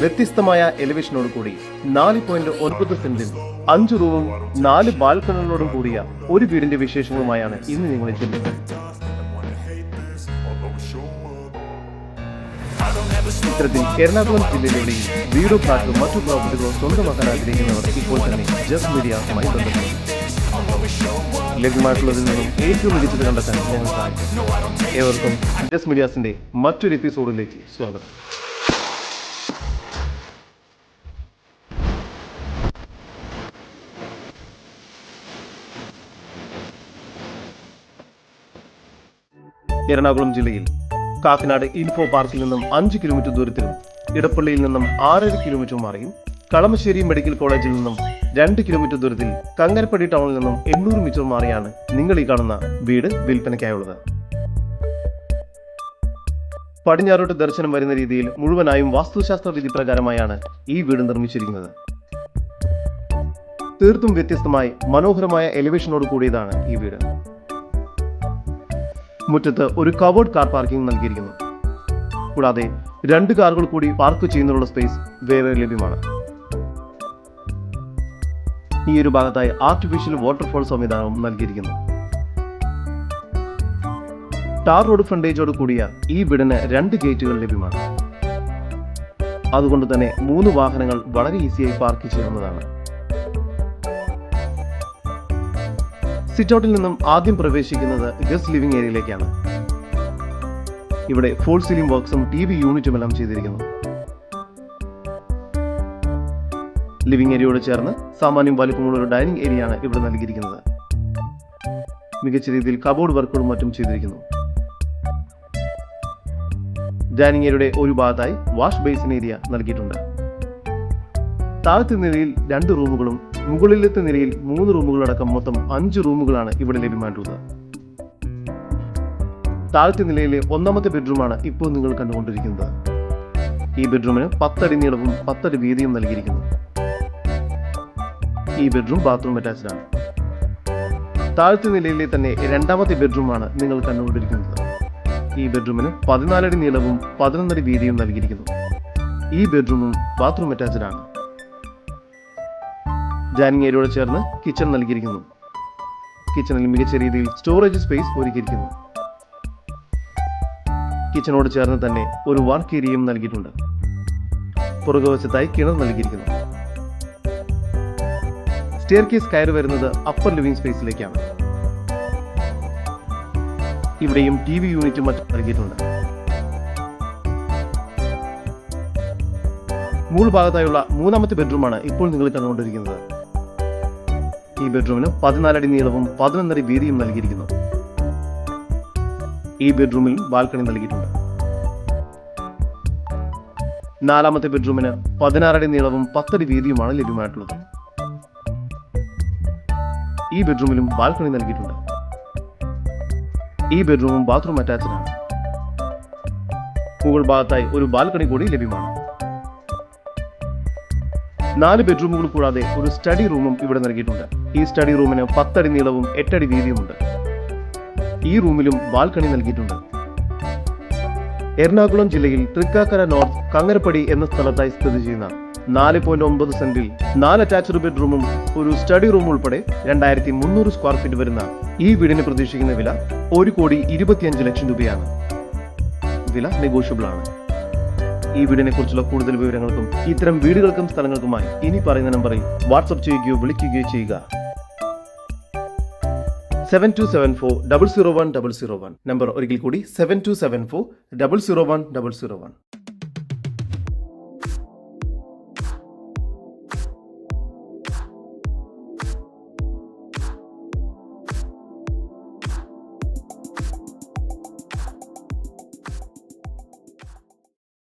വ്യത്യസ്തമായ എലിവേഷനോട് കൂടി നാല് പോയിന്റ് ഒൻപത് സെന്റിൽ അഞ്ച് റൂമും നാല് ബാൽക്കണികളോടും കൂടിയ ഒരു വീടിന്റെ വിശേഷങ്ങളുമായാണ് ഇന്ന് നിങ്ങൾ എത്തുന്നത് ഇത്തരത്തിൽ എറണാകുളം ജില്ലയിലൂടെയും വീടോ ഫ്ലാറ്റും മറ്റു പ്രോപ്പർട്ടികളോ സ്വന്തമാക്കാൻ ആഗ്രഹിക്കുന്നവർ ഇപ്പോൾ തന്നെ ജസ്റ്റ് മീഡിയയുമായി ബന്ധപ്പെടും ലഭ്യമായിട്ടുള്ളതിൽ നിന്നും ഏറ്റവും മികച്ചത് കണ്ടെത്താൻ ഞങ്ങൾ സഹായിക്കും. ഏവർക്കും ജസ് മീഡിയാസിന്റെ മറ്റൊരു എപ്പിസോഡിലേക്ക് സ്വാഗതം. എറണാകുളം ജില്ലയിൽ കാക്കനാട് ഇൻഫോ പാർക്കിൽ നിന്നും അഞ്ച് കിലോമീറ്റർ ദൂരത്തിലും ഇടപ്പള്ളിയിൽ നിന്നും ആറര കിലോമീറ്റർ മാറിയും കളമശ്ശേരി മെഡിക്കൽ കോളേജിൽ നിന്നും രണ്ട് കിലോമീറ്റർ ദൂരത്തിൽ കങ്ങരപ്പടി ടൗണിൽ നിന്നും എണ്ണൂറ് മീറ്റർ മാറിയാണ് നിങ്ങൾ ഈ കാണുന്ന വീട് വിൽപ്പനയ്ക്കായുള്ളത്. പടിഞ്ഞാറോട്ട് ദർശനം വരുന്ന രീതിയിൽ മുഴുവനായും വാസ്തുശാസ്ത്ര വിധി പ്രകാരമായാണ് ഈ വീട് നിർമ്മിച്ചിരിക്കുന്നത്. തീർത്തും വ്യത്യസ്തമായി മനോഹരമായ എലിവേഷനോട് കൂടിയതാണ് ഈ വീട്. മുറ്റത്ത് ഒരു കവേർഡ് കാർ പാർക്കിംഗ് നൽകിയിരിക്കുന്നു. കൂടാതെ രണ്ട് കാറുകൾ കൂടി പാർക്ക് ചെയ്യുന്നതിനുള്ള സ്പേസ് വേറെ ലഭ്യമാണ്. ഈ ഒരു ഭാഗത്തായി ആർട്ടിഫിഷ്യൽ വാട്ടർഫോൾ സംവിധാനവും നൽകിയിരിക്കുന്നു. ടാർ റോഡ് ഫ്രണ്ടേജോട് കൂടിയ ഈ വീടിന് രണ്ട് ഗേറ്റുകൾ ലഭ്യമാണ്. അതുകൊണ്ട് തന്നെ മൂന്ന് വാഹനങ്ങൾ വളരെ ഈസിയായി പാർക്ക് ചെയ്യുന്നതാണ് സിറ്റൗട്ടിൽ നിന്നും ആദ്യം പ്രവേശിക്കുന്നത് ഗസ്റ്റ് ലിവിംഗ് ഏരിയയിലേക്കാണ് ഇവിടെ ഫോൾ സീലിംഗ് വർക്ക്സും ടി വി യൂണിറ്റും എല്ലാം ചെയ്തിരിക്കുന്നു. ലിവിംഗ് ഏരിയയോട് ചേർന്ന് സാമാന്യം വലിപ്പമുള്ള ഒരു ഡൈനിങ് ഏരിയയാണ് ഇവിടെ നൽകിയിരിക്കുന്നത്. മികച്ച രീതിയിൽ കബോർഡ് വർക്കുകളും മറ്റും ചെയ്തിരിക്കുന്നു. ഡൈനിങ് ഏരിയയുടെ ഒരു ഭാഗത്തായി വാഷ് ബേസിൻ ഏരിയ നൽകിയിട്ടുണ്ട്. താഴത്തെ നിലയിൽ രണ്ട് റൂമുകളും മുകളിലത്തെ നിലയിൽ മൂന്ന് റൂമുകളടക്കം മൊത്തം അഞ്ച് റൂമുകളാണ് ഇവിടെ ലഭ്യമായിട്ടുള്ളത്. താഴത്തെ നിലയിലെ ഒന്നാമത്തെ ബെഡ്റൂമാണ് ഇപ്പോൾ നിങ്ങൾ കണ്ടുകൊണ്ടിരിക്കുന്നത്. ഈ ബെഡ്റൂമിന് പത്തടി നീളവും പത്തടി വീതിയും നൽകിയിരിക്കുന്നു. ഈ ബെഡ്റൂം ബാത്റൂം അറ്റാച്ച്ഡ് ആണ്. താഴത്തെ നിലയിലെ തന്നെ രണ്ടാമത്തെ ബെഡ്റൂമാണ് നിങ്ങൾ കണ്ടുകൊണ്ടിരിക്കുന്നത്. ഈ ബെഡ്റൂമിന് പതിനാലടി നീളവും പതിനൊന്നടി വീതിയും നൽകിയിരിക്കുന്നു. ഈ ബെഡ്റൂമും ബാത്റൂം അറ്റാച്ച്ഡ് ആണ്. ഡൈനിങ് ഏരിയയോട് ചേർന്ന് കിച്ചൺ നൽകിയിരിക്കുന്നു. കിച്ചണിൽ മികച്ച രീതിയിൽ സ്റ്റോറേജ് സ്പേസ് ഒരുക്കിയിരിക്കുന്നു. കിച്ചണോട് ചേർന്ന് തന്നെ ഒരു വർക്ക് ഏരിയയും നൽകിയിട്ടുണ്ട്. പുറകുവശത്തായി കിണർ നൽകിയിരിക്കുന്നു. സ്റ്റെയർ കേസ് കയറി വരുന്നത് അപ്പർ ലിവിംഗ് സ്പേസിലേക്കാണ് ഇവിടെയും ടി വി യൂണിറ്റും മറ്റും നൽകിയിട്ടുണ്ട്. മൂൾ ഭാഗത്തായുള്ള മൂന്നാമത്തെ ബെഡ്റൂമാണ് ഇപ്പോൾ നിങ്ങൾ കണ്ടുകൊണ്ടിരിക്കുന്നത്. ഈ ബെഡ്റൂമിന് പതിനാലടി നീളവും പതിനൊന്നടി വീതിയും നൽകിയിരിക്കുന്നു. ഈ ബെഡ്റൂമിൽ ബാൽക്കണി നൽകിയിട്ടുണ്ട്. നാലാമത്തെ ബെഡ്റൂമിന് പതിനാറടി നീളവും പത്തടി വീതിയുമാണ് ലഭ്യമായിട്ടുള്ളത്. ഈ ബെഡ്റൂമിലും ബാൽക്കണി നൽകിയിട്ടുണ്ട്. ഈ ബെഡ്റൂമും ബാത്റൂം അറ്റാച്ച്ഡ് ആണ്. മുകൾ ഭാഗത്തായി ഒരു ബാൽക്കണി കൂടി ലഭ്യമാണ്. നാല് ബെഡ്റൂമുകൾ കൂടാതെ ഒരു സ്റ്റഡി റൂമും ഇവിടെ നൽകിയിട്ടുണ്ട്. ഈ സ്റ്റഡി റൂമിന് പത്തടി നീളവും എട്ടടി വീതിയുമുണ്ട്. ഈ റൂമിലും ബാൽക്കണി നൽകിയിട്ടുണ്ട്. എറണാകുളം ജില്ലയിൽ തൃക്കാക്കര നോർത്ത് കങ്ങരപ്പടി എന്ന സ്ഥലത്തായി സ്ഥിതി ചെയ്യുന്ന നാല് പോയിന്റ് ഒമ്പത് സെന്റിൽ നാല് അറ്റാച്ച്ഡ് ബെഡ്റൂമും ഒരു സ്റ്റഡി റൂം ഉൾപ്പെടെ രണ്ടായിരത്തി മുന്നൂറ് സ്ക്വയർ ഫീറ്റ് വരുന്ന ഈ വീടിന് പ്രതീക്ഷിക്കുന്ന വില ഒരു കോടി ഇരുപത്തിയഞ്ച് ലക്ഷം രൂപയാണ്. വില നെഗോഷ്യബിൾ ആണ്. ഈ വീടിനെ കുറിച്ചുള്ള കൂടുതൽ വിവരങ്ങൾക്കും ഇത്തരം വീടുകൾക്കും സ്ഥലങ്ങൾക്കുമായി ഇനി പറയുന്ന നമ്പറിൽ വാട്സപ്പ് ചെയ്യുകയോ വിളിക്കുകയോ ചെയ്യുക. Seven two seven four double zero one double zero one number ഒരിക്കൽ കൂടി seven two seven four double zero one double zero one